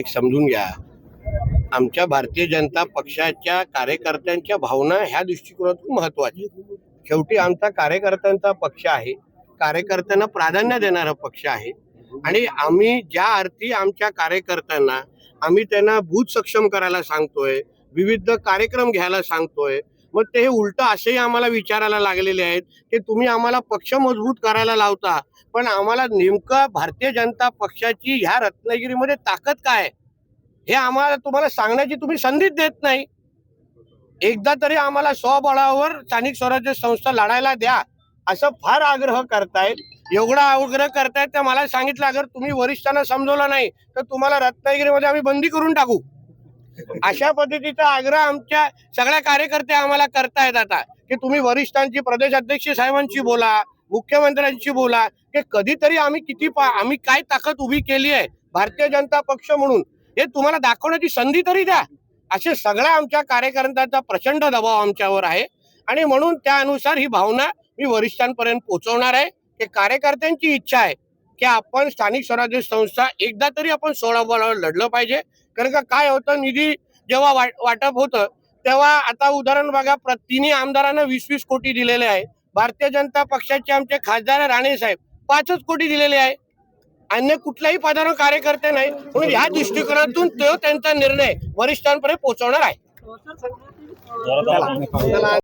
एक समजून घ्या. आमच्या भारतीय जनता पक्षाच्या कार्यकर्त्यांच्या भावना ह्या दृष्टिकोनातून महत्वाची शेवटी आमचा कार्यकर्त्यांचा पक्ष आहे. कार्यकर्त्यांना प्राधान्य देणारा पक्ष आहे. आणि आम्ही ज्या अर्थी आमच्या कार्यकर्त्यांना आम्ही त्यांना भूत सक्षम करायला सांगतोय विविध कार्यक्रम घ्यायला सांगतोय मग ते उलट असेही आम्हाला विचारायला लागलेले आहेत की तुम्ही आम्हाला पक्ष मजबूत करायला लावता पण आम्हाला नेमकं भारतीय जनता पक्षाची ह्या रत्नागिरीमध्ये ताकद काय? हे आम्हाला तुम्हाला सांगण्याची तुम्ही संधीच देत नाही. एकदा तरी आम्हाला स्वबळावर स्थानिक स्वराज्य संस्था लढायला द्या असं फार आग्रह करतायत. एवढा आग्रह करतायत तर मला सांगितलं अगर तुम्ही वरिष्ठांना समजवलं नाही तर तुम्हाला रत्नागिरीमध्ये आम्ही बंदी करून टाकू. अशा पद्धतीचा आग्रह आमच्या सगळ्या कार्यकर्ते आम्हाला करतायत आता. की तुम्ही वरिष्ठांची प्रदेश अध्यक्ष साहेबांशी बोला मुख्यमंत्र्यांशी बोला की कधीतरी आम्ही किती आम्ही काय ताकद उभी केली आहे भारतीय जनता पक्ष म्हणून हे तुम्हाला दाखवण्याची संधी तरी द्या. असे सगळ्या आमच्या कार्यकर्त्यांचा प्रचंड दबाव आमच्यावर आहे. आणि म्हणून त्यानुसार ही भावना मी वरिष्ठांपर्यंत पोहोचवणार आहे की कार्यकर्त्यांची इच्छा आहे की आपण स्थानिक स्वराज्य संस्था एकदा तरी आपण सोळा बळावर लढलं पाहिजे. कारण का काय होतं निधी जेव्हा वाटप होतं तेव्हा आता उदाहरण बघा तिन्ही आमदारांना वीस वीस कोटी दिलेले आहे. भारतीय जनता पक्षाचे आमचे खासदार राणे साहेब पाचच कोटी दिलेले आहे. अन्य कुठल्याही पदावर कार्यकर्ते नाही. म्हणून या दृष्टिकोनातून तो त्यांचा निर्णय वरिष्ठांपर्यंत पोहोचवणार आहे.